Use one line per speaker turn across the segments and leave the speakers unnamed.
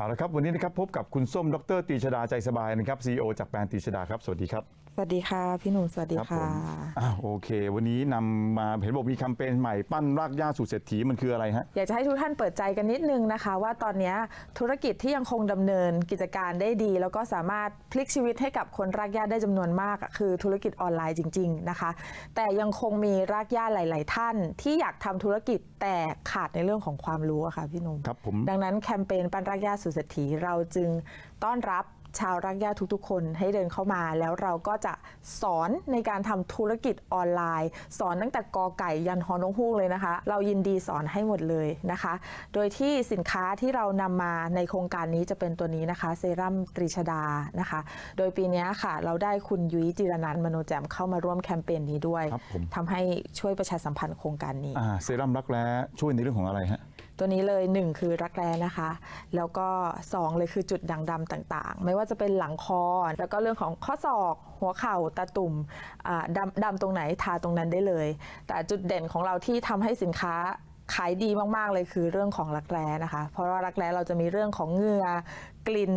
เอาละครับ วันนี้นะครับพบกับคุณส้มดรตรีชดาใจสบายนะครับซีอจากแบรนด์ตรีชดาครับ สวัสดีครับ
สวัสดีค่ะพี่หนุ่มสวัสดี
ผ
ค่ะ
มอ่าโอเค วันนี้นำมาเห็นบอกมีแคมเปญใหม่ปั้นรากหญ้าสู่เศรษฐีมันคืออะไรฮะ
อยากจะให้ทุกท่านเปิดใจกันนิดนึงนะคะ ว่าตอนนี้ธุรกิจที่ยังคงดำเนินกิจการได้ดี แล้วก็สามารถพลิกชีวิตให้กับคนรากหญ้าได้จำนวนมากอะคือธุรกิจออนไลน์จริง ๆนะคะ แต่ยังคงมีรากหญ้าหลาย ๆ ท่าน ที่อยากทำธุรกิจแต่ขาดในเรื่องของความรู้อะค่ะพี่หนุ่ม
ครับผม
ดังนั้นแคมเปญปั้นรากหญ้าสู่เศรษฐีเราจึงต้อนรับชาวรากหญ้าทุกๆ คนให้เดินเข้ามา แล้วเราก็จะสอนในการทำธุรกิจออนไลน์ สอนตั้งแต่กอไก่ยันฮอนกฮูกเลยนะคะ เรายินดีสอนให้หมดเลยนะคะ โดยที่สินค้าที่เรานำมาในโครงการนี้จะเป็นตัวนี้นะคะเซรั่มตรีชดานะคะ โดยปีนี้ค่ะ เราได้คุณยุ้ยจิรนันท์มโนแจมเข้ามาร่วมแคมเปญนี้ด้วย
ครับผม
ทำให้ช่วยประชาสัมพันธ์โครงการนี้
อ่าเซรั่มรักแร้ช่วยในเรื่องของอะไรฮะ
ตัวนี้เลย 1 คือรักแร้นะคะ แล้วก็ 2 เลยคือจุดด่างดำต่างๆ ไม่ว่าจะเป็นหลังคอ แล้วก็เรื่องของข้อศอก หัวเข่าตาตุ่มอ่าดำดำตรงไหนทาตรงนั้นได้เลย แต่จุดเด่นของเราที่ทำให้สินค้า ขายดีมากๆเลยคือเรื่องของรักแร้นะคะ เพราะว่ารักแร้เราจะมีเรื่องของเหงื่อกลิ่น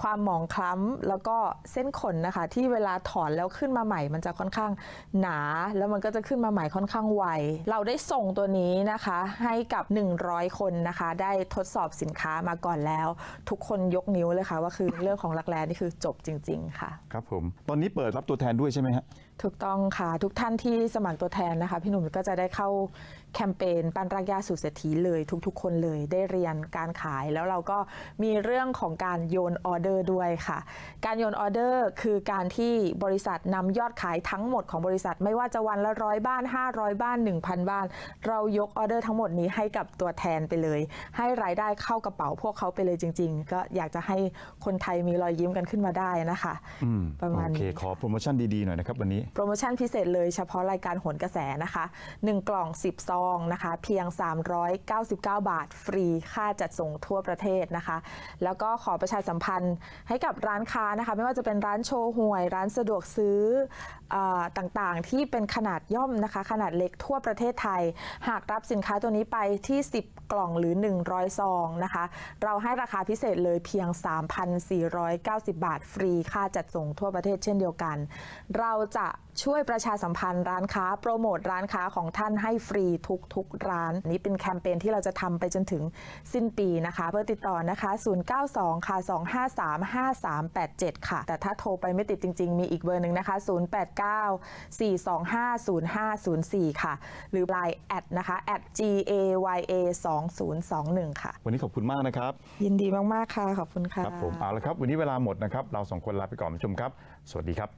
ความหมองคล้ำ แล้วก็เส้นขนนะคะ ที่เวลาถอนแล้วขึ้นมาใหม่ มันจะค่อนข้างหนา แล้วมันก็จะขึ้นมาใหม่ค่อนข้างไว เราได้ส่งตัวนี้นะคะ ให้กับ 100 คนนะคะ ได้ทดสอบสินค้ามาก่อนแล้ว ทุกคนยกนิ้วเลยค่ะว่าคือเรื่องของรักแร้นี่คือจบจริง ๆ ค่ะ
ครับผม ตอนนี้เปิดรับตัวแทนด้วยใช่ไหมฮะ
ถูกต้องค่ะ ทุกท่านที่สมัครตัวแทนนะคะ พี่หนุ่มก็จะได้เข้าแคมเปญปั้นรากหญ้าสู่เศรษฐีเลยทุกๆ คนเลยได้เรียนการขายแล้วเราก็มีเรื่องของการโยนออเดอร์ด้วยค่ะ การโยนออเดอร์คือการที่บริษัทนำยอดขายทั้งหมดของบริษัท ไม่ว่าจะวันละร้อยบ้าน 500 บ้าน 1,000 บ้าน เรายกออเดอร์ทั้งหมดนี้ให้กับตัวแทนไปเลย ให้รายได้เข้ากระเป๋าพวกเขาไปเลยจริง ๆ ก็อยากจะให้คนไทยมีรอยยิ้มกันขึ้นมาได้นะคะ
อืม
ประมาณ
โอเค
นี้
ขอโปรโมชั่นดีๆหน่อยนะครับวันนี้
โปรโมชั่นพิเศษเลยเฉพาะรายการโหนกระแสนะคะ 1 กล่อง 10 ซองนะคะ เพียง 399 บาท ฟรีค่าจัดส่งทั่วประเทศนะคะ แล้วก็ขอประชาสัมพันธ์ให้กับร้านค้านะคะ ไม่ว่าจะเป็นร้านโชว์หวย ร้านสะดวกซื้ออต่างๆ ที่เป็นขนาดย่อมนะคะ ขนาดเล็กทั่วประเทศไทย หากรับสินค้าตัวนี้ไปที่ 10 กล่องหรือ 100 ซองนะคะ เราให้ราคาพิเศษเลยเพียง 3,490 บาท ฟรีค่าจัดส่งทั่วประเทศเช่นเดียวกัน เราจะช่วยประชาสัมพันธ์ร้านค้า โปรโมทร้านค้าของท่านให้ฟรีทุกๆร้าน นี้เป็นแคมเปญที่เราจะทำไปจนถึงสิ้นปีนะคะเพื่อติดต่อนะคะ 092 ค่ะ 253 5387 ค่ะ แต่ถ้าโทรไปไม่ติดจริง ๆ มีอีกเบอร์หนึ่งนะคะ 089 425 0504 ค่ะ หรือ Line แอดนะคะ at gaya 2021 ค่ะ
วันนี้ขอบคุณมากนะครับ
ยินดีมาก ๆ ค่ะ ขอบคุณค่ะ
ครับผมเอาละครับ วันนี้เวลาหมดนะครับ เราสองคนลาไปก่อนผู้ชมครับ สวัสดีครับ